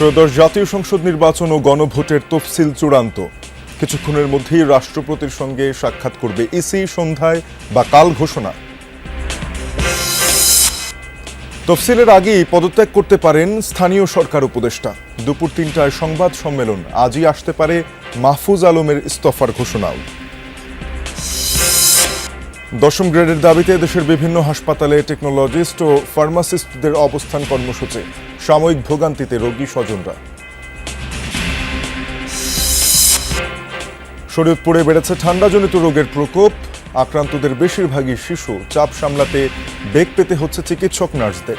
ত্রয়োদশ জাতীয় সংসদ নির্বাচন ও গণভোটের তফসিল চূড়ান্ত। কিছুক্ষণের মধ্যেই রাষ্ট্রপতির সঙ্গে সাক্ষাৎ করবে ইসি, সন্ধ্যায় বা কাল ঘোষণা। তফসিলের আগেই পদত্যাগ করতে পারেন স্থানীয় সরকার উপদেষ্টা। দুপুর তিনটায় সংবাদ সম্মেলন, আজই আসতে পারে মাহফুজ আলমের ইস্তফার ঘোষণাও। দশম গ্রেডের দাবিতে দেশের বিভিন্ন হাসপাতালে টেকনোলজিস্ট ও ফার্মাসিস্টদের অবস্থান কর্মসূচি। সাময়িক ভোগান্তিতে রোগী স্বজনরা। শরীয়তপুরে বেড়েছে ঠান্ডাজনিত রোগের প্রকোপ। আক্রান্তদের বেশিরভাগই শিশু। চাপ সামলাতে বেগ পেতে হচ্ছে চিকিৎসক নার্সদের।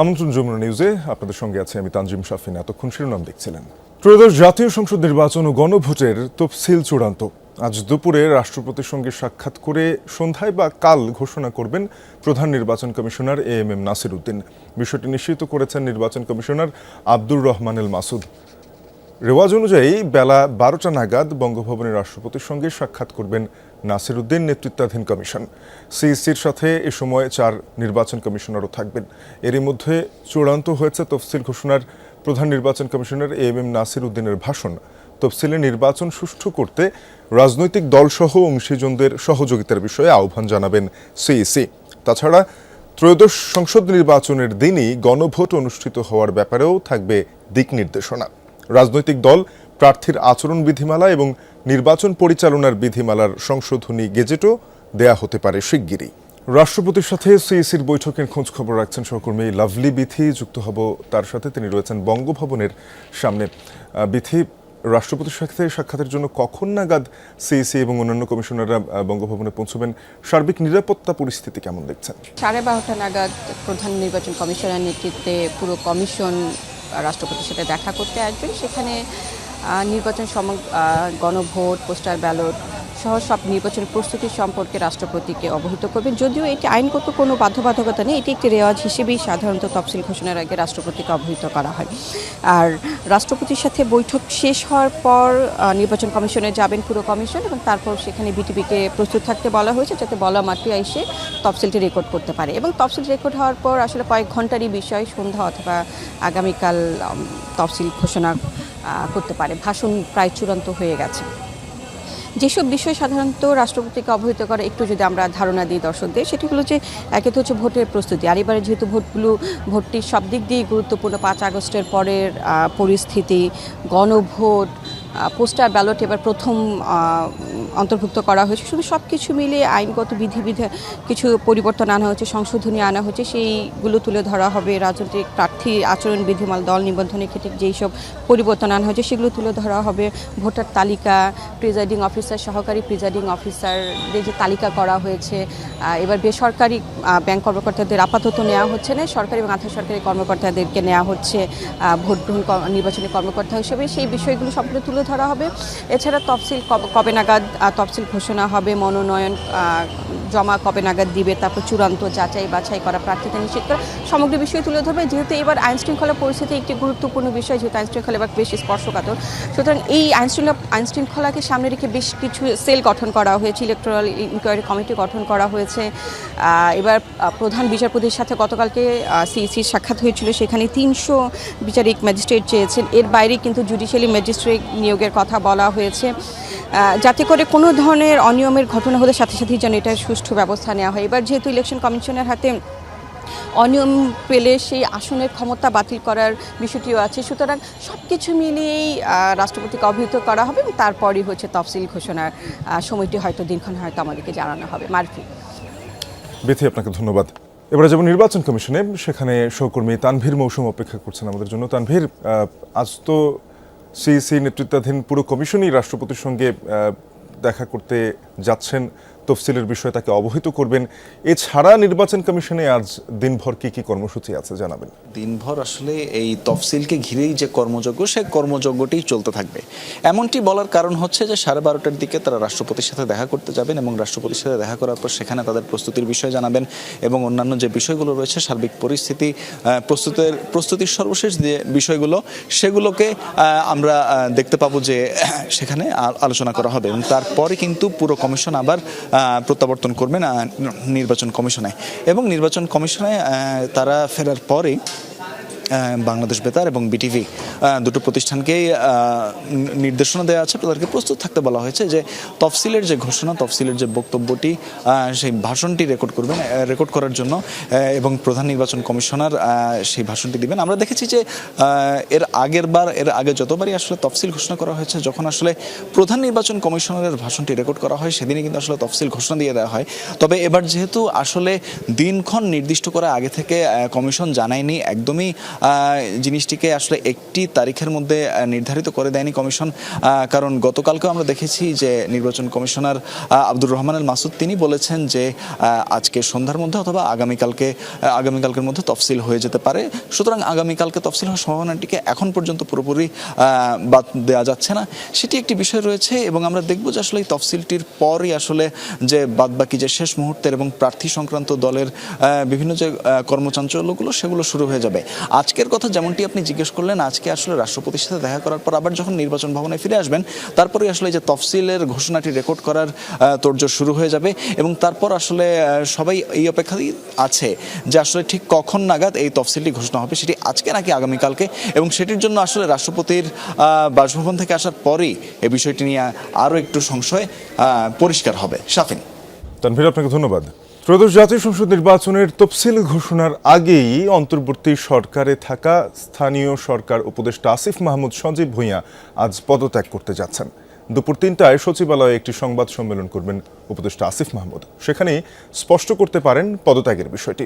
আমন্ত্রণ যমুনা নিউজে। আপনাদের সঙ্গে আছে আমি তানজিম শাফিন। এতক্ষণ শিরোনাম দেখছিলেন। ত্রয়োদশ জাতীয় সংসদ নির্বাচন ও গণভোটের তফসিল চূড়ান্ত। আজ দুপুরে রাষ্ট্রপতির সঙ্গে সাক্ষাৎ করে সন্ধ্যায় বা কাল ঘোষণা করবেন প্রধান নির্বাচন commissioner A M M Nasir Uddin বিষয়টি নিশ্চিত করেছেন নির্বাচন কমিশনার আব্দুর রহমানেল মাসুদ। রেওয়াজ অনুযায়ী বেলা বারোটা নাগাদ বঙ্গভবনের রাষ্ট্রপতির সঙ্গে সাক্ষাৎ করবেন নাসির উদ্দিন নেতৃত্বাধীন কমিশন। সিইসির সাথে এ সময় চার নির্বাচন কমিশনারও থাকবেন। এরই মধ্যে চূড়ান্ত হয়েছে তফসিল ঘোষণার প্রধান নির্বাচন commissioner A M M Nasir উদ্দিনের ভাষণ। তফসিলে নির্বাচন সুষ্ঠু করতে রাজনৈতিক দলসহ অংশীজনদের সহযোগিতার বিষয়ে আহ্বান জানাবেন সিইসি। তাছাড়া ত্রয়োদশ সংসদ নির্বাচনের দিনই গণভোট অনুষ্ঠিত হওয়ার ব্যাপারেও থাকবে দিক নির্দেশনা। রাজনৈতিক দল, প্রার্থীর আচরণ বিধিমালা এবং নির্বাচন পরিচালনার বিধিমালার সংশোধনী গেজেটও দেয়া হতে পারে শিগগিরই। রাষ্ট্রপতির সাথে সিইসির বৈঠকের খোঁজ খবর রাখছেন সহকর্মী লাভলি বিথি। যুক্ত হব তার সাথে তিনি রয়েছেন বঙ্গভবনের সামনে। বিথি, রাষ্ট্রপতির সাথে সাক্ষাতের জন্য কখন নাগাদ সিইসি এবং অন্যান্য কমিশনাররা বঙ্গভবনে পৌঁছবেন? সার্বিক নিরাপত্তা পরিস্থিতি কেমন দেখছেন? সাড়ে বারোটা নাগাদ প্রধান নির্বাচন কমিশনের নেতৃত্বে পুরো কমিশন রাষ্ট্রপতির সাথে দেখা করতে আসবেন। সেখানে নির্বাচন সম গণভোট পোস্টার ব্যালট সহ সব নির্বাচন প্রস্তুতি সম্পর্কে রাষ্ট্রপতিকে অবহিত করবেন। যদিও এটি আইনগত কোনো বাধ্যবাধকতা নেই, এটি একটি রেওয়াজ হিসেবেই সাধারণত তফসিল ঘোষণার আগে রাষ্ট্রপতিকে অবহিত করা হয়। আর রাষ্ট্রপতির সাথে বৈঠক শেষ হওয়ার পর নির্বাচন কমিশনে যাবেন পুরো কমিশন এবং তারপর সেখানে বিটিভিকে প্রস্তুত থাকতে বলা হয়েছে যাতে বলা মাত্রই এসে তফসিলটি রেকর্ড করতে পারে। এবং তফসিল রেকর্ড হওয়ার পর আসলে কয়েক ঘন্টারই বিষয়, সন্ধ্যা অথবা আগামীকাল তফসিল ঘোষণা করতে পারে। ভাষণ প্রায় চূড়ান্ত হয়ে গেছে। যেসব বিষয় সাধারণত রাষ্ট্রপতিকে অবহিত করে, একটু যদি আমরা ধারণা দিই দর্শকদের, সেটি হলো যে, একে তো হচ্ছে ভোটের প্রস্তুতি। আর এবারে যেহেতু ভোটগুলো ভোটটি সব দিক দিয়েই গুরুত্বপূর্ণ, পাঁচ আগস্টের পরের পরিস্থিতি, গণভোট পোস্টার ব্যালট এবার প্রথম অন্তর্ভুক্ত করা হয়েছে। শুধু সব কিছু মিলিয়ে আইনগত বিধিবিধা কিছু পরিবর্তন আনা হয়েছে, সংশোধনী আনা হয়েছে, সেইগুলো তুলে ধরা হবে। রাজনৈতিক প্রার্থী আচরণ বিধিমাল, দল নিবন্ধনের ক্ষেত্রে যেই সব পরিবর্তন আনা হয়েছে, সেগুলো তুলে ধরা হবে। ভোটার তালিকা, প্রিজাইডিং অফিসার, সহকারী প্রিজাইডিং অফিসারদের যে তালিকা করা হয়েছে এবার বেসরকারি ব্যাংক কর্মকর্তাদের আপাতত নেওয়া হচ্ছে না। সরকারি এবং আধা সরকারি কর্মকর্তাদেরকে নেওয়া হচ্ছে ভোট গ্রহণ নির্বাচনী কর্মকর্তা হিসেবে। সেই বিষয়গুলো সম্পূর্ণ তুলে ধরা হবে। এছাড়া তফসিল কব- নাগাদ তফসিল ঘোষণা হবে, মনোনয়ন জমা কবে নাগাদ দিবে, তারপর চূড়ান্ত যাচাই বাছাই করা প্রার্থীতা নিশ্চিত করা সমগ্র বিষয় তুলে ধরবে। যেহেতু এবার আইনশৃঙ্খলা পরিস্থিতি একটি গুরুত্বপূর্ণ বিষয়, যেহেতু আইনশৃঙ্খলা এবার বেশ স্পর্শকাতর। সুতরাং এই আইন শৃঙ্খলা সামনে রেখে বেশ কিছু সেল গঠন করা হয়েছে ইলেকট্রাল ইনকোয়ারি কমিটি গঠন করা হয়েছে। এবার প্রধান বিচারপতির সাথে গতকালকে সিইসির সাক্ষাৎ হয়েছিল। সেখানে তিনশো বিচারিক ম্যাজিস্ট্রেট চেয়েছেন। এর বাইরে কিন্তু জুডিশিয়ালি ম্যাজিস্ট্রেট নিয়োগের কথা বলা হয়েছে। যাতে করে কোনো ধরনের অনিয়মের ঘটনা হলে সাথে সাথেই যেন এটা সুষ্ঠু ব্যবস্থা নেওয়া হয়। এবার যেহেতু ইলেকশন কমিশনের হাতে অনিয়ম পেলে সেই আসনের ক্ষমতা বাতিল করার বিষয়টিও আছে। সুতরাং সব কিছু মিলিয়েই রাষ্ট্রপতিকে অবহিত করা হবে এবং তারপরই হচ্ছে তফসিল ঘোষণার সময়টি হয়তো দিনক্ষণ হয়তো আমাদেরকে জানানো হবে। মারফি। বেথি, আপনাকে ধন্যবাদ। এবারে যেমন নির্বাচন কমিশনে। সেখানে সহকর্মী তানভীর মৌসুম অপেক্ষা করছেন আমাদের জন্য। তানভীর আজ তো সিইসি নেতৃত্বাধীন পুরো কমিশনই রাষ্ট্রপতির সঙ্গে দেখা করতে যাচ্ছেন। তফসিলের বিষয়ে তাকে অবহিত করবেন। এছাড়া নির্বাচন কমিশনে আজ দিনভর কি কি কর্মসূচি আছে জানাবেন। দিনভর আসলে এই তফসিলকে ঘিরেই যে কর্মযজ্ঞ, সে কর্মযজ্ঞটি চলতে থাকবে। এমনটি বলার কারণ হচ্ছে যে সাড়ে বারোটার দিকে তারা রাষ্ট্রপতির সাথে দেখা করতে যাবেন এবং রাষ্ট্রপতির সাথে দেখা করার পর সেখানে তাদের প্রস্তুতির বিষয়ে জানাবেন এবং অন্যান্য যে বিষয়গুলো রয়েছে, সার্বিক পরিস্থিতি প্রস্তুতের, প্রস্তুতির সর্বশেষ যে বিষয়গুলো, সেগুলোকে আমরা দেখতে পাবো যে সেখানে আলোচনা করা হবে এবং তারপরে কিন্তু পুরো কমিশন আবার প্রত্যাবর্তন করবেন নির্বাচন কমিশনে। এবং নির্বাচন কমিশনে তারা ফেরার আহ, বাংলাদেশ বেতার এবং বিটিভি দুটো প্রতিষ্ঠানকেই নির্দেশনা দেওয়া আছে। তাদেরকে প্রস্তুত থাকতে বলা হয়েছে যে তফসিলের যে ঘোষণা, তফসিলের যে বক্তব্যটি সেই ভাষণটি রেকর্ড করবেন রেকর্ড করার জন্য এবং প্রধান নির্বাচন কমিশনার সেই ভাষণটি দিবেন। আমরা দেখেছি যে এর আগের বার, এর আগে যতবারই আসলে তফসিল ঘোষণা করা হয়েছে, যখন আসলে প্রধান নির্বাচন কমিশনারের ভাষণটি রেকর্ড করা হয়, সেদিনই কিন্তু আসলে তফসিল ঘোষণা দিয়ে দেওয়া হয়। তবে এবার যেহেতু আসলে দিনক্ষণ নির্দিষ্ট করা আগে থেকে কমিশন জানায়নি, একদমই জিনিসটিকে আসলে একটি তারিখের মধ্যে নির্ধারিত করে দেয়নি কমিশন কারণ গতকালকেও আমরা দেখেছি যে নির্বাচন কমিশনার আব্দুর রহমান আল মাসুদ, তিনি বলেছেন যে আজকে সন্ধ্যার মধ্যে অথবা আগামীকালকে আগামীকালকের মধ্যে তফসিল হয়ে যেতে পারে। সুতরাং আগামীকালকে তফসিল হওয়ার সম্ভাবনাটিকে এখন পর্যন্ত পুরোপুরি বাদ দেওয়া যাচ্ছে না। সেটি একটি বিষয় রয়েছে এবং আমরা দেখব যে আসলে এই তফসিলটির পরই আসলে যে বাদবাকি যে শেষ মুহূর্তের এবং প্রার্থী সংক্রান্ত দলের বিভিন্ন যে কর্মচাঞ্চল্যগুলো, সেগুলো শুরু হয়ে যাবে। আজকের কথা যেমনটি আপনি জিজ্ঞেস করলেন, আজকে আসলে রাষ্ট্রপতির সাথে দেখা করার পর আবার যখন নির্বাচন ভবনে ফিরে আসবেন তারপরে আসলে যে তফসিলের ঘোষণাটি রেকর্ড করার তোড়জোড় শুরু হয়ে যাবে এবং তারপর আসলে সবাই এই অপেক্ষাতেই আছে যে আসলে ঠিক কখন নাগাদ এই তফসিলটি ঘোষণা হবে সেটি আজকে নাকি আগামীকালকে এবং সেটির জন্য আসলে রাষ্ট্রপতির বাসভবন থেকে আসার পরেই এই বিষয়টি নিয়ে আরও একটু সংশয় পরিষ্কার হবে। সাফিন তানভীর, আপনাকে ধন্যবাদ। ত্রয়োদশ জাতীয় সংসদ নির্বাচনের তফসিল ঘোষণার আগেই অন্তর্বর্তী সরকারে থাকা স্থানীয় সরকার উপদেষ্টা আসিফ মাহমুদ সঞ্জীব ভূঁইয়া আজ পদত্যাগ করতে যাচ্ছেন। দুপুর তিনটায় সচিবালয়ে একটি সংবাদ সম্মেলন করবেন উপদেষ্টা আসিফ মাহমুদ। সেখানে স্পষ্ট করতে পারেন পদত্যাগের বিষয়টি।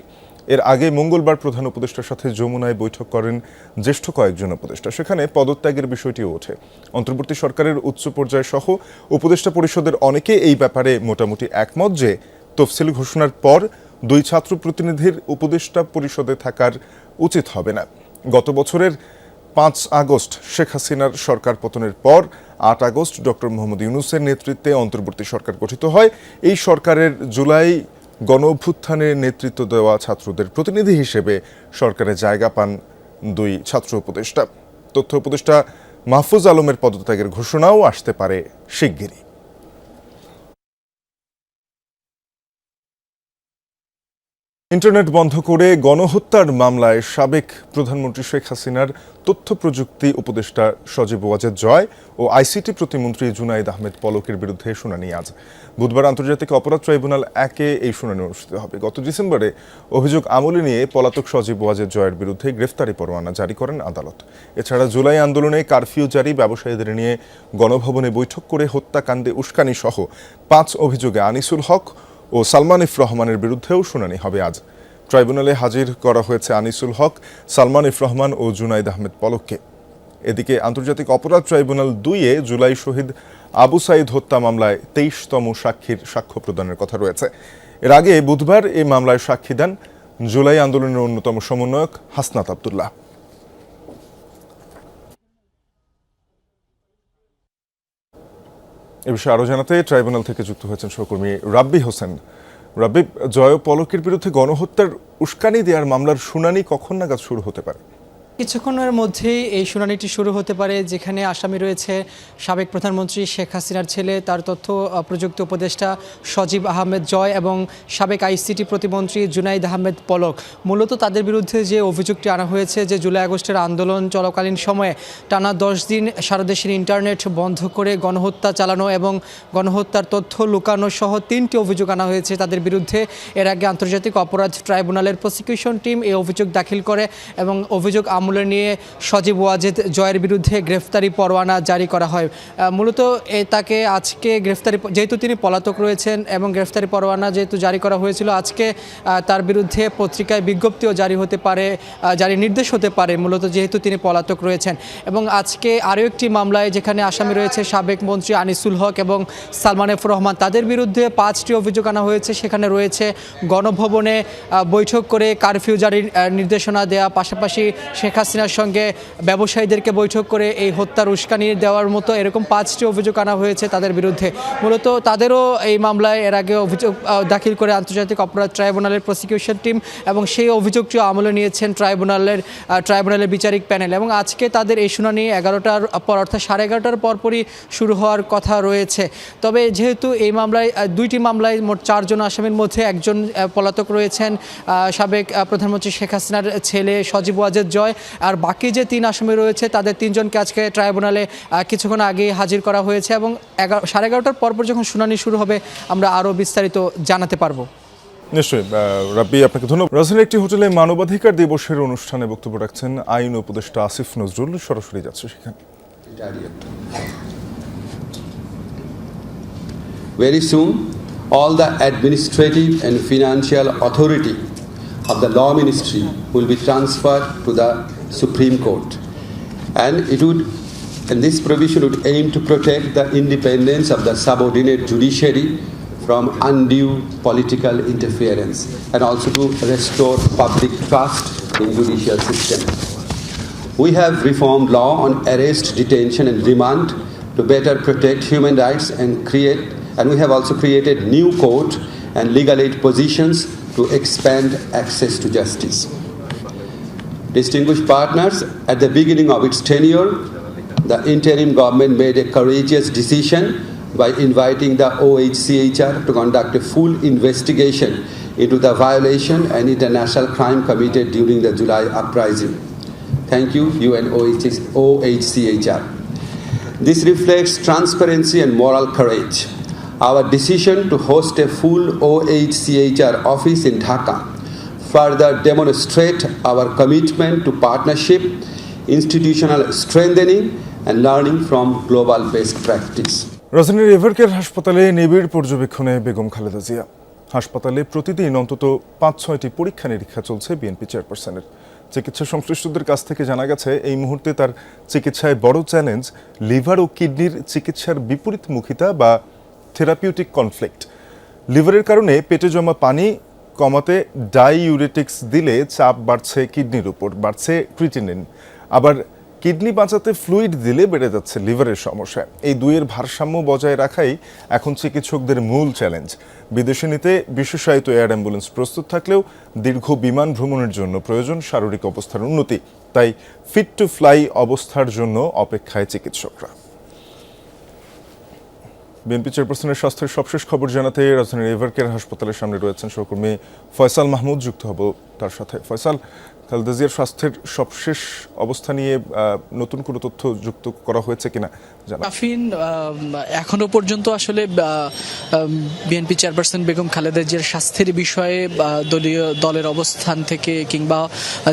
এর আগে মঙ্গলবার প্রধান উপদেষ্টার সাথে যমুনায় বৈঠক করেন জ্যেষ্ঠ কয়েকজন উপদেষ্টা। সেখানে পদত্যাগের বিষয়টিও ওঠে। অন্তর্বর্তী সরকারের উচ্চ পর্যায় সহ উপদেষ্টা পরিষদের অনেকে এই ব্যাপারে মোটামুটি একমত যে তফসিল ঘোষণার পর দুই ছাত্র প্রতিনিধির উপদেষ্টা পরিষদে থাকার উচিত হবে না। গত বছরের পাঁচ আগস্ট শেখ হাসিনার সরকার পতনের পর আট আগস্ট ডক্টর মোহাম্মদ ইউনুসের নেতৃত্বে অন্তর্বর্তী সরকার গঠিত হয়। এই সরকারের জুলাই গণ অভ্যুত্থানের নেতৃত্ব দেওয়া ছাত্রদের প্রতিনিধি হিসেবে সরকারে জায়গা পান দুই ছাত্র উপদেষ্টা। তথ্য উপদেষ্টা মাহফুজ আলমের পদত্যাগের ঘোষণাও আসতে পারে শিগগিরই। ইন্টারনেট বন্ধ করে গণহত্যার মামলায় সাবেক প্রধানমন্ত্রী শেখ হাসিনার তথ্য প্রযুক্তি উপদেষ্টা সজীব ওয়াজেদ জয় ও আইসিটি প্রতিমন্ত্রী জুনাইদ আহমেদ পলকের বিরুদ্ধে শুনানি আজ। বুধবার আন্তর্জাতিক অপরাধ ট্রাইব্যুনাল একে এই শুনানি অনুষ্ঠিত হবে। গত ডিসেম্বরে অভিযোগ আমলে নিয়ে পলাতক সজীব ওয়াজেদ জয়ের বিরুদ্ধে গ্রেফতারি পরোয়ানা জারি করেন আদালত। এছাড়া জুলাই আন্দোলনে কারফিউ জারি, ব্যবসায়ীদের নিয়ে গণভবনে বৈঠক করে হত্যাকাণ্ডে উস্কানি সহ পাঁচ অভিযোগে আনিসুল হক ও সালমান ইফ রহমানের বিরুদ্ধেও শুনানি হবে আজ। ট্রাইব্যুনালে হাজির করা হয়েছে আনিসুল হক, সালমান ইফ রহমান ও জুনাইদ আহমেদ পলককে। এদিকে আন্তর্জাতিক অপরাধ ট্রাইব্যুনাল দুইয়ে জুলাই শহীদ আবু সাইদ হত্যা মামলায় তেইশতম সাক্ষীর সাক্ষ্য প্রদানের কথা রয়েছে। এর আগে বুধবার এই মামলায় সাক্ষী দেন জুলাই আন্দোলনের অন্যতম সমন্বয়ক হাসনাত আবদুল্লাহ। এ বিষয়ে আরও জানাতে ট্রাইব্যুনাল থেকে যুক্ত হয়েছেন সহকর্মী রাব্বি হোসেন। রাব্বি, জয় পলকের বিরুদ্ধে গণহত্যার উস্কানি দেওয়ার মামলার শুনানি কখন নাগাদ শুরু হতে পারে? কিছুক্ষণের মধ্যেই এই শুনানিটি শুরু হতে পারে, যেখানে আসামি রয়েছে সাবেক প্রধানমন্ত্রী শেখ হাসিনার ছেলে, তার তথ্য প্রযুক্তি উপদেষ্টা সজীব আহমেদ জয় এবং সাবেক আইসিটি প্রতিমন্ত্রী জুনাইদ আহমেদ পলক। মূলত তাদের বিরুদ্ধে যে অভিযোগটি আনা হয়েছে যে জুলাই আগস্টের আন্দোলন চলাকালীন সময়ে টানা দশ দিন সারা দেশের ইন্টারনেট বন্ধ করে গণহত্যা চালানো এবং গণহত্যার তথ্য লুকানো সহ তিনটি অভিযোগ আনা হয়েছে তাদের বিরুদ্ধে। এর আগে আন্তর্জাতিক অপরাধ ট্রাইব্যুনালের প্রসিকিউশন টিম এই অভিযোগ দাখিল করে এবং অভিযোগ আমলে আমলে নিয়ে সজীব ওয়াজেদ জয়ের বিরুদ্ধে গ্রেফতারি পরোয়ানা জারি করা হয়। মূলত তাকে আজকে গ্রেফতারি যেহেতু তিনি পলাতক রয়েছেন এবং গ্রেফতারি পরোয়ানা যেহেতু জারি করা হয়েছিল, আজকে তার বিরুদ্ধে পত্রিকায় বিজ্ঞপ্তিও জারি হতে পারে জারি নির্দেশ হতে পারে, মূলত যেহেতু তিনি পলাতক রয়েছেন। এবং আজকে আরও একটি মামলায় যেখানে আসামি রয়েছে সাবেক মন্ত্রী আনিসুল হক এবং সালমান এফ রহমান, তাদের বিরুদ্ধে পাঁচটি অভিযোগ আনা হয়েছে। সেখানে রয়েছে গণভবনে বৈঠক করে কারফিউ জারির নির্দেশনা দেওয়া, পাশাপাশি শেখ হাসিনার সঙ্গে ব্যবসায়ীদেরকে বৈঠক করে এই হত্যার উস্কানি দেওয়ার মতো এরকম পাঁচটি অভিযোগ আনা হয়েছে তাদের বিরুদ্ধে। মূলত তাদেরও এই মামলায় এর আগে অভিযোগ দাখিল করে আন্তর্জাতিক অপরাধ ট্রাইব্যুনালের প্রসিকিউশন টিম এবং সেই অভিযোগটিও আমলে নিয়েছেন ট্রাইব্যুনালের ট্রাইব্যুনালের বিচারিক প্যানেল এবং আজকে তাদের এই শুনানি এগারোটার পর, অর্থাৎ সাড়ে এগারোটার পরপরই শুরু হওয়ার কথা রয়েছে। তবে যেহেতু এই মামলায় দুইটি মামলায় মোট চারজন আসামির মধ্যে একজন পলাতক রয়েছেন সাবেক প্রধানমন্ত্রী শেখ হাসিনার ছেলে সজীব ওয়াজেদ জয় আর বাকি যে তিন আসামি রয়েছে তাদের তিনজনকে আজকে ট্রাইব্যুনালে কিছুক্ষণ আগে হাজির করা হয়েছে এবং এগারো সাড়ে এগারোটার পরপর যখন শুনানি শুরু হবে আমরা আরও বিস্তারিত জানাতে পারব। নিশ্চয়ই রাব্বি আপনাকে ধন্যবাদ। রাজধানীর একটি হোটেলে মানবাধিকার দিবসের অনুষ্ঠানে বক্তব্য রাখছেন আইন উপদেষ্টা আসিফ নজরুল। সরাসরি যাচ্ছে সেখানে। Very soon, all the administrative and financial authority of the law ministry will be transferred to the Supreme Court. And it would, and this provision would aim to protect the independence of the subordinate judiciary from undue political interference and also to restore public trust in judicial system. We have reformed law on arrest, detention, and remand to better protect human rights and create, and we have also created new court and legal aid positions to expand access to justice. Distinguished partners, at the beginning of its tenure, the interim government made a courageous decision by inviting the OHCHR to conduct a full investigation into the violation and international crime committed during the July uprising. Thank you, UN OHCHR. This reflects transparency and moral courage. Our decision to host a full OHCHR office in Dhaka further demonstrate our commitment to partnership, institutional strengthening, and learning from global best practice. রাজধানীর এভারকেয়ার হাসপাতালে নিবিড় পর্যবেক্ষণে বেগম খালেদা জিয়া। হাসপাতালে প্রতিদিন অন্তত পাঁচ ছয়টি পরীক্ষা নিরীক্ষা চলছে বিএনপি চেয়ারপারসনের। চিকিৎসা সংশ্লিষ্টদের কাছ থেকে জানা গেছে এই মুহূর্তে তার চিকিৎসায় বড় চ্যালেঞ্জ লিভার ও কিডনির চিকিৎসার বিপরীতমুখিতা বা থেরাপিউটিক কনফ্লিক্ট। লিভারের কারণে পেটে জমা পানি কমাতে ডাইইউরেটিক্স দিলে চাপ বাড়ছে কিডনির উপর, বাড়ছে ক্রিটিনিন। আবার কিডনি বাঁচাতে ফ্লুইড দিলে বেড়ে যাচ্ছে লিভারের সমস্যা। এই দুইয়ের ভারসাম্য বজায় রাখাই এখন চিকিৎসকদের মূল চ্যালেঞ্জ। বিদেশে নিতে বিশেষায়িত এয়ার অ্যাম্বুলেন্স প্রস্তুত থাকলেও দীর্ঘ বিমান ভ্রমণের জন্য প্রয়োজন শারীরিক অবস্থার উন্নতি। তাই ফিট টু ফ্লাই অবস্থার জন্য অপেক্ষায় চিকিৎসকরা। বিএনপি চেয়ারপারসনের স্বাস্থ্যের সবশেষ খবর জানাতে রাজধানীর এভারকেয়ার হাসপাতালের সামনে রয়েছেন সহকর্মী ফয়সাল মাহমুদ, যুক্ত হব। তার সাথে। ফয়সাল, খালেদা স্বাস্থ্যের সবশেষ অবস্থা নিয়ে নতুন কোনো তথ্য যুক্ত করা হয়েছে কিনা আফিন এখনও পর্যন্ত আসলে বিএনপি চেয়ারপারসন বেগম খালেদা জিয়ার স্বাস্থ্যের বিষয়ে দলীয় দলের অবস্থান থেকে কিংবা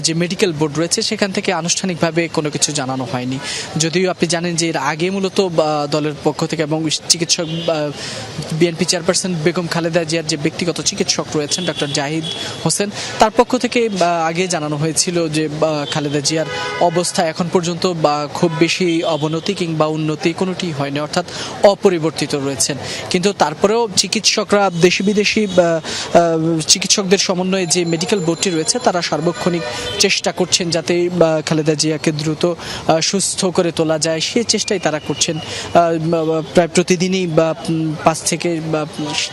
যে মেডিকেল বোর্ড রয়েছে, সেখান থেকে আনুষ্ঠানিকভাবে কোনো কিছু জানানো হয়নি। যদিও আপনি জানেন যে এর আগে মূলত দলের পক্ষ থেকে এবং চিকিৎসক বিএনপি চেয়ারপারসন বেগম খালেদা জিয়ার যে ব্যক্তিগত চিকিৎসক রয়েছেন, ডক্টর জাহিদ হোসেন, তার পক্ষ থেকে আগে জানানো হয়েছিল যে খালেদা জিয়ার অবস্থা এখন পর্যন্ত, বা খুব বেশি অবনতি কিংবা উন্নতি কোনোটি হয়নি, অর্থাৎ অপরিবর্তিত রয়েছেন। কিন্তু তারপরেও চিকিৎসকরা, দেশি বিদেশি চিকিৎসকদের সমন্বয়ে যে মেডিকেল বোর্ডটি রয়েছে, তারা সার্বক্ষণিক চেষ্টা করছেন যাতে খালেদা জিয়াকে দ্রুত সুস্থ করে তোলা যায়। সে চেষ্টাই তারা করছেন প্রায় প্রতিদিনই, বা পাঁচ থেকে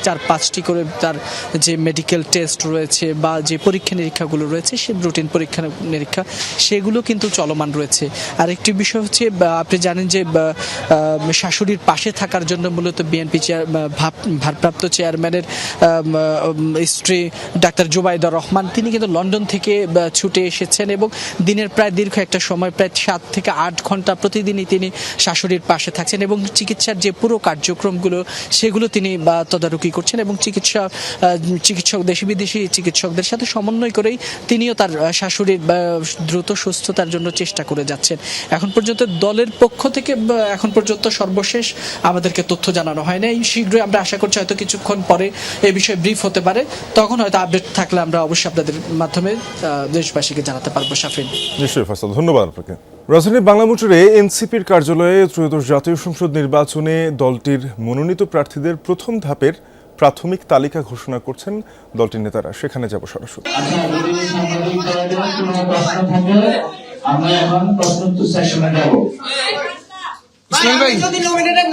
চার, পাঁচটি করে তার যে মেডিকেল টেস্ট রয়েছে, বা যে পরীক্ষা নিরীক্ষাগুলো রয়েছে, সে রুটিন পরীক্ষা, নিরীক্ষা, সেগুলো কিন্তু চলমান রয়েছে। আর একটি বিষয় হচ্ছে আপনি জানেন যে শাশুড়ির পাশে থাকার জন্য মূলত বিএনপি চেয়ার ভারপ্রাপ্ত চেয়ারম্যানের স্ত্রী ডাক্তার জুবাইদা রহমান, তিনি কিন্তু লন্ডন থেকে ছুটে এসেছেন এবং দিনের প্রায় দীর্ঘ একটা সময়, প্রায় সাত থেকে আট ঘণ্টা প্রতিদিনই তিনি শাশুড়ির পাশে থাকছেন এবং চিকিৎসার যে পুরো কার্যক্রমগুলো, সেগুলো তিনি তদারকি করছেন এবং চিকিৎসা চিকিৎসক, দেশি বিদেশি চিকিৎসকদের সাথে সমন্বয় করে করেই তিনিও তার শাশুড়ির দ্রুত সুস্থতার জন্য চেষ্টা করে যাচ্ছেন। এখন পর্যন্ত দলের পক্ষ থেকে এখন পর্যন্ত সর্বশেষ আমাদেরকে তথ্য জানানো হয় নাই শীঘ্রই আমরা আশা করছি হয়তো কিছুক্ষণ পরে এই বিষয়ে ব্রিফ হতে পারে। তখন হয়তো আপডেট থাকলে আমরা অবশ্যই আপনাদের মাধ্যমে দেশবাসীকে জানাতে পারব, শাফিন। নিশ্চয়ই ফয়সাল ধন্যবাদ আপনাকে। রাজধানীর বাংলা মোটরে এনসিপির কার্যালয়ে ত্রয়োদশ জাতীয় সংসদ নির্বাচনে দলটির মনোনীত প্রার্থীদের প্রথম ধাপের প্রাথমিক তালিকা ঘোষণা করছেন দলটির নেতারা। সেখানে যাব সরাসরি। আচ্ছা আমরা এখন প্রশ্নোত্তর সেশনে যাব যদি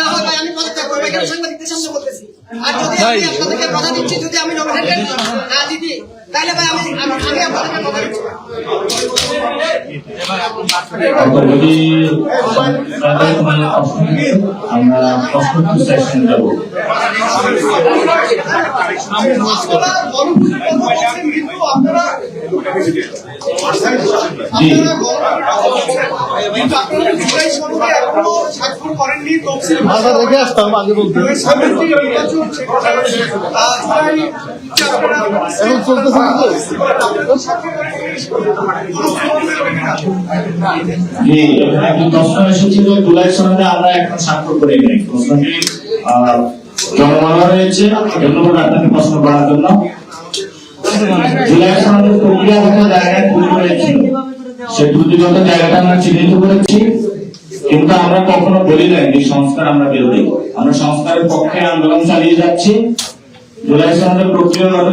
না হয় আমি পদত্যাগ করব, এখানে সাংবাদিকদের সামনে বলতেছি। আর যদি আমি আপনাদেরকে কথা দিচ্ছি, যদি আমি nominated না দিতি, তাহলে ভাই আমি আমি- কথা দিচ্ছি। প্রশ্ন আমরা যাব আসতাম আগে বলতে। এখন চলতেছে প্রশ্ন এসেছিল জুলাই সনদে আমরা এখন স্বাক্ষর করি নাই। প্রশ্নটি জমা হয়েছে ধন্যবাদ আপনাকে প্রশ্ন করার জন্য। জুলাই সনদের প্রক্রিয়াগত জায়গায় সেই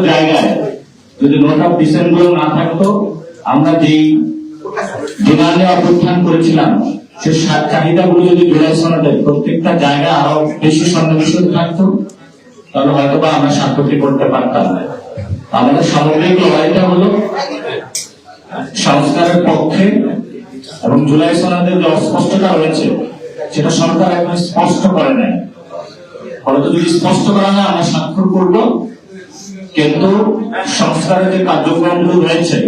জায়গায় যদি ডিসেম্বর না থাকতো আমরা যেই করেছিলাম সে চাহিদাগুলো যদি জুলাই প্রত্যেকটা জায়গায় আরও বেশি সন্নিবেশিত থাকতো। তাহলে হয়তো বা আমরা স্বাক্ষরটি করতে পারতাম না। আমাদের সামগ্রিক লড়াইটা হলো সংস্কারের পক্ষে এবং জুলাই সনদের যে অস্পষ্টতা রয়েছে, সেটা সরকার এখন স্পষ্ট করে নাই। হয়তো যদি স্পষ্ট করা হয়, আমরা স্বাক্ষর করব। কিন্তু সংস্কারের যে কার্যক্রমগুলো রয়েছে,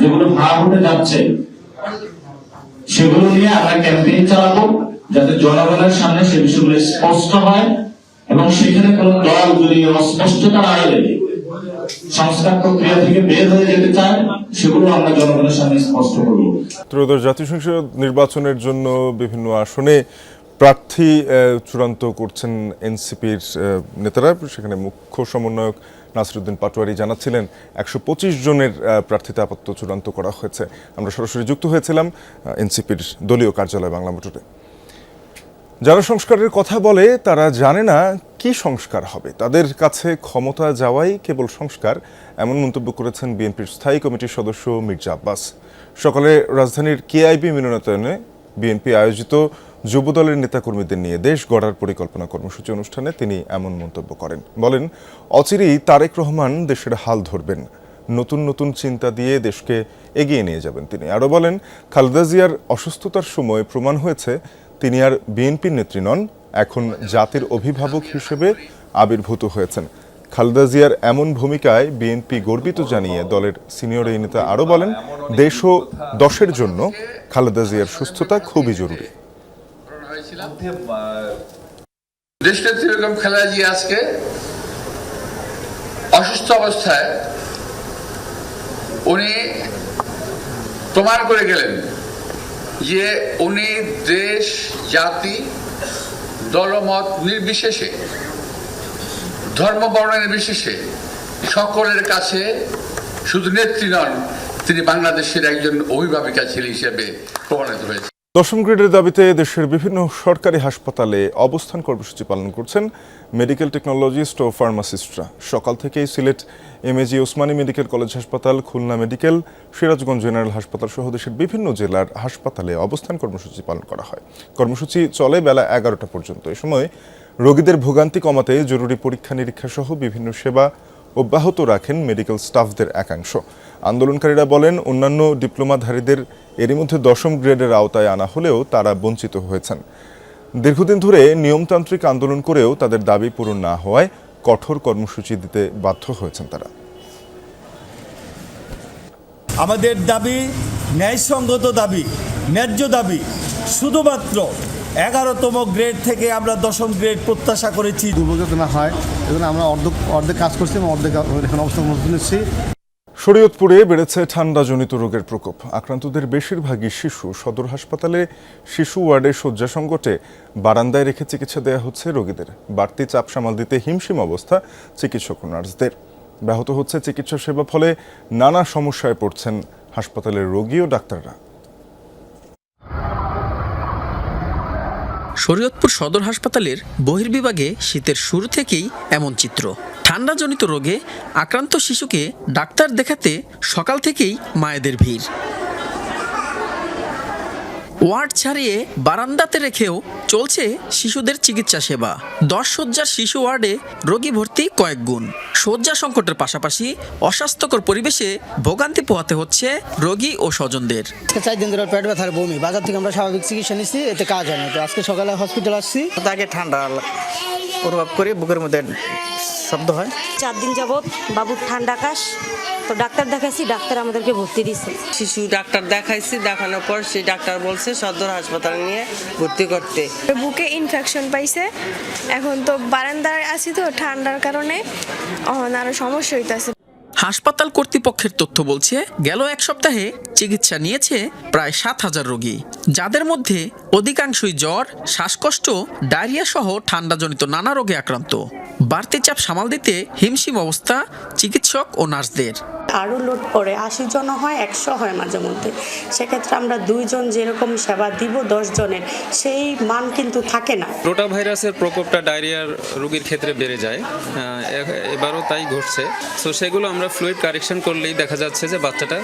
যেগুলো ভাগ উঠে যাচ্ছে, সেগুলো নিয়ে আমরা ক্যাম্পেইন চালাবো, যাতে জনগণের সামনে সে বিষয়গুলো স্পষ্ট হয়। এবং সেখানে কোন দল যদি অস্পষ্টতার আড়ালে সংস্কার প্রক্রিয়া থেকে বের হয়ে যেতে চায় সেগুলো আমরা জনগণের সামনে স্পষ্ট করব। ত্রয়োদশ জাতীয় সংসদ নির্বাচনের জন্য বিভিন্ন আসনে প্রার্থী চূড়ান্ত করছেন এনসিপির নেতারা। সেখানে মুখ্য সমন্বয়ক নাসিরুদ্দিন পাটোয়ারি জানাচ্ছিলেন একশো পঁচিশ জনের আহ, প্রার্থীতা আপাতত চূড়ান্ত করা হয়েছে। আমরা সরাসরি যুক্ত হয়েছিলাম এনসিপির দলীয় কার্যালয় বাংলা মোটরে। যারা সংস্কারের কথা বলে, তারা জানে না কি সংস্কার হবে। তাদের কাছে ক্ষমতা যাওয়াই কেবল সংস্কার, এমন মন্তব্য করেছেন বিএনপির স্থায়ী কমিটির সদস্য মির্জা আব্বাস। সকালে রাজধানীর কেআইবি মিলনায়তনে বিএনপি আয়োজিত যুবদলের নেতাকর্মীদের নিয়ে দেশ গড়ার পরিকল্পনা কর্মসূচি অনুষ্ঠানে তিনি এমন মন্তব্য করেন। বলেন, অচিরেই তারেক রহমান দেশের হাল ধরবেন। নতুন নতুন চিন্তা দিয়ে দেশকে এগিয়ে নিয়ে যাবেন তিনি। আরও বলেন, খালেদা জিয়ার অসুস্থতার সময় প্রমাণ হয়েছে তিনি আর বিএনপির নেত্রী নন, এখন জাতির অভিভাবক হিসেবে আবির্ভূত হয়েছেন। খালেদা জিয়ার এমন ভূমিকায় বিএনপি গর্বিত জানিয়ে দলের সিনিয়র এই নেতা আরও বলেন, দেশ ও দশের জন্য খালেদা জিয়ার সুস্থতা খুবই জরুরি। অসুস্থ অবস্থায় উনি প্রমাণ করে গেলেন। যে উনি দেশ, জাতি, দলমত নির্বিশেষে, ধর্ম বর্ণ নির্বিশেষে সকলের কাছে শুধু নেত্রী নন, তিনি বাংলাদেশের একজন অভিভাবিকা ছেলে হিসেবে প্রমাণিত হয়েছে দশম গ্রেডের দাবিতে দেশের বিভিন্ন সরকারি হাসপাতালে অবস্থান কর্মসূচি পালন করছেন মেডিকেল টেকনোলজিস্ট ও ফার্মাসিস্টরা। সকাল থেকেই Sylhet MAG Osmani medical college হাসপাতাল, খুলনা মেডিকেল, সিরাজগঞ্জ জেনারেল হাসপাতাল সহ দেশের বিভিন্ন জেলার হাসপাতালে অবস্থান কর্মসূচি পালন করা হয়। কর্মসূচি চলে বেলা এগারোটা পর্যন্ত। এ সময় রোগীদের ভোগান্তি কমাতে জরুরি পরীক্ষা নিরীক্ষা সহ বিভিন্ন সেবা অব্যাহত রাখেন মেডিকেল স্টাফদের একাংশ। আন্দোলনকারীরা বলেন অন্যান্য ডিপ্লোমাধারীদের এরই মধ্যে দশম গ্রেডের আওতায় আনা হলেও তারা বঞ্চিত হয়েছেন। দীর্ঘদিন ধরে নিয়মতান্ত্রিক আন্দোলন করেও তাদের দাবি পূরণ না হওয়ায় কঠোর কর্মসূচি দিতে বাধ্য হয়েছেন তারা। আমাদের দাবি ন্যায়সঙ্গত দাবি ন্যায্য দাবি। শুধুমাত্র এগারোতম গ্রেড থেকে আমরা দশম গ্রেড প্রত্যাশা করেছি। দুর্ভোগ না হয় এজন্য আমরা অর্ধেক অর্ধেক কাজ করছি এবং অর্ধেক এখানে অবস্থান করছি শরীয়তপুরে বেড়েছে ঠান্ডাজনিত রোগের প্রকোপ। আক্রান্তদের বেশিরভাগই শিশু। সদর হাসপাতালে শিশু ওয়ার্ডে শয্যা সংকটে বারান্দায় রেখে চিকিৎসা দেওয়া হচ্ছে রোগীদের। বাড়তি চাপ সামাল দিতে হিমশিম অবস্থা চিকিৎসক নার্সদের। ব্যাহত হচ্ছে চিকিৎসা সেবা ফলে নানা সমস্যায় পড়ছেন হাসপাতালের রোগী ও ডাক্তাররা। শরীয়তপুর সদর হাসপাতালের বহির্বিভাগে শীতের শুরু থেকেই এমন চিত্র। ঠান্ডাজনিত রোগে আক্রান্ত শিশুকে ডাক্তার দেখাতে সকাল থেকেই মায়েদের ভিড়। ওয়ার্ড ছাড়িয়ে বারান্দাতে রেখেও চলছে শিশুদের চিকিৎসা সেবা। দশ শয্যার শিশু ওয়ার্ডে রোগী ভর্তি কয়েক গুণ। শয্যা সংকটের পাশাপাশি অস্বাস্থ্যকর পরিবেশে ভোগান্তি পোহাতে হচ্ছে রোগী ও স্বজনদের। চার দিন ধরে পেট ব্যথার বমি। বাজার থেকে আমরা স্বাভাবিক চিকিৎসা নিচ্ছি এতে কাজ হয় না। তো আজকে সকালে হসপিটাল আসছি। তাকে ঠান্ডা অনুভব করে বুকের মধ্যে শব্দ হয়। চার দিন যাবৎ বাবুর ঠান্ডা কাশ তো ডাক্তার দেখাইছি ডাক্তার আমাদেরকে ভর্তি দিছে। শিশু ডাক্তার দেখাইছি দেখানোর পর সেই ডাক্তার বলছে সদর হাসপাতালে নিয়ে ভর্তি করতে। বুকে ইনফেকশন পাইছে। এখন তো বারান্দায় আছি তো ঠান্ডার কারণে। আরও আরও সমস্যা হইতাছে। হাসপাতাল কর্তৃপক্ষের তথ্য বলছে, গেল এক সপ্তাহে চিকিৎসা নিয়েছে প্রায় সাত হাজার রোগী। যাদের মধ্যে অধিকাংশই জ্বর, শ্বাসকষ্ট, ডায়রিয়া সহ ঠান্ডাজনিত নানা রোগে আক্রান্ত। বাড়তি চাপ সামাল দিতে হিমশিম অবস্থা চিকিৎসক ও নার্সদের। আরও লোড পড়ে আশি জন হয় একশো হয় মাঝে মধ্যে। সেক্ষেত্রে আমরা দুইজন যেরকম সেবা দিব দশ জনের সেই মান কিন্তু থাকে না। রোটা ভাইরাসের প্রকোপটা ডায়রিয়ার রোগীর ক্ষেত্রে বেড়ে যায়। এবারও তাই ঘটছে। সো সেগুলো আমরা ফ্লুইড কারেকশন করলেই দেখা যাচ্ছে যে বাচ্চাটা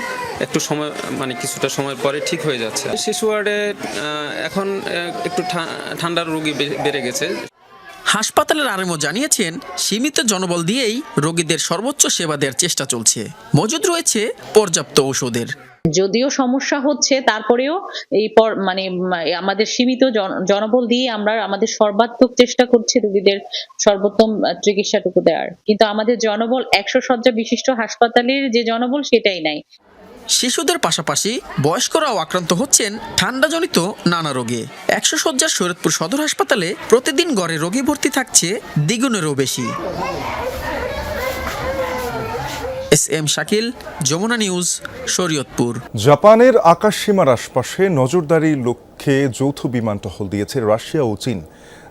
একটু সময় মানে কিছুটা সময় পরে ঠিক হয়ে যাচ্ছে। শিশু ওয়ার্ডে এখন একটু ঠান্ডার রোগী বেড়ে গেছে। হাসপাতালের আরএমও জানিয়েছেন, সীমিত জনবল দিয়েই রোগীদের সর্বোচ্চ সেবা দেওয়ার চেষ্টা চলছে। মজুদ রয়েছে পর্যাপ্ত ওষুধের যদিও সমস্যা হচ্ছে, তারপরেও এই পর মানে আমাদের সীমিত জন- জনবল দিয়ে আমরা আমাদের সর্বাত্মক চেষ্টা করছি রোগীদের সর্বোত্তম চিকিৎসাটুকু দেওয়ার। কিন্তু আমাদের জনবল একশো শয্যা বিশিষ্ট হাসপাতালের যে জনবল সেটাই নাই। শিশুদের পাশাপাশি বয়স্করাও আক্রান্ত হচ্ছেন ঠান্ডাজনিত নানা রোগে। একশো শয্যার শরীয়তপুর সদর হাসপাতালে প্রতিদিন গড়ে রোগী ভর্তি থাকছে দ্বিগুণেরও বেশি। S M Shakil, Jamuna news, Shariatpur. জাপানের আকাশসীমার আশপাশে নজরদারির লক্ষ্যে যৌথ বিমান টহল দিয়েছে রাশিয়া ও চীন।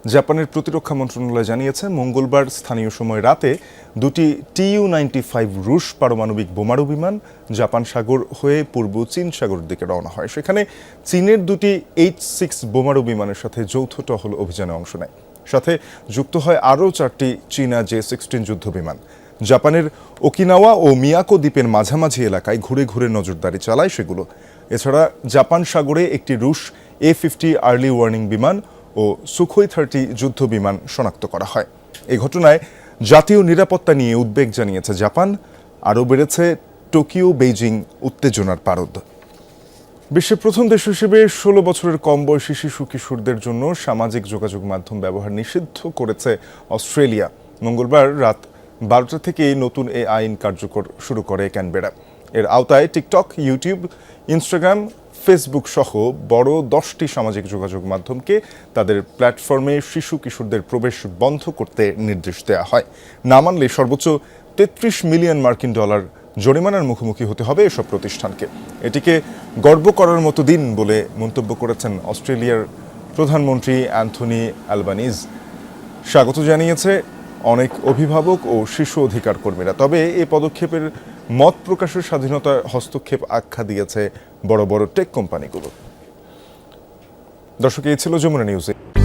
জাপানের প্রতিরক্ষা মন্ত্রণালয় জানিয়েছে, মঙ্গলবার স্থানীয় সময় রাতে দুটি টিইউ নাইনটি ফাইভ রুশ পারমাণবিক বোমারু বিমান জাপান সাগর হয়ে পূর্ব চীন সাগরের দিকে রওনা হয়। সেখানে চীনের দুটি এইচ সিক্স বোমারু বিমানের সাথে যৌথ টহল অভিযানে অংশ নেয়। সাথে যুক্ত হয় আরও চারটি চীনা জে সিক্সটিন যুদ্ধ বিমান। জাপানের ওকিনাওয়া ও মিয়াকো দ্বীপের মাঝামাঝি এলাকায় ঘুরে ঘুরে নজরদারি চালায় সেগুলো। এছাড়া জাপান সাগরে একটি রুশ এ ফিফটি আর্লি ওয়ার্নিং বিমান ও সুখোই থার্টি যুদ্ধ বিমান শনাক্ত করা হয়। এই ঘটনায় জাতীয় নিরাপত্তা নিয়ে উদ্বেগ জানিয়েছে জাপান, আরও বেড়েছে টোকিও, বেইজিং উত্তেজনার পারদ। বিশ্বের প্রথম দেশ হিসেবে ষোলো বছরের কম বয়সী শিশু কিশোরদের জন্য সামাজিক যোগাযোগ মাধ্যম ব্যবহার নিষিদ্ধ করেছে অস্ট্রেলিয়া। মঙ্গলবার রাত বারোটা থেকে নতুন এ আইন কার্যকর শুরু করে ক্যানবেরা। এর আওতায় টিকটক, ইউটিউব, ইনস্টাগ্রাম ফেসবুক সহ বড় দশটি সামাজিক যোগাযোগ মাধ্যমকে তাদের প্ল্যাটফর্মে শিশু কিশোরদের প্রবেশ বন্ধ করতে নির্দেশ দেওয়া হয়। না মানলে সর্বোচ্চ তেত্রিশ মিলিয়ন মার্কিন ডলার জরিমানার মুখোমুখি হতে হবে এসব প্রতিষ্ঠানকে। এটিকে গর্ব করার মতো দিন বলে মন্তব্য করেছেন অস্ট্রেলিয়ার প্রধানমন্ত্রী অ্যান্থনি অ্যালবানিজ। স্বাগত জানিয়েছে অনেক অভিভাবক ও শিশু অধিকার কর্মীরা তবে এই পদক্ষেপের মত প্রকাশের স্বাধীনতায় হস্তক্ষেপ আখ্যা দিয়েছে বড় বড় টেক কোম্পানিগুলো। দর্শক, এই ছিল যমুনা নিউজে।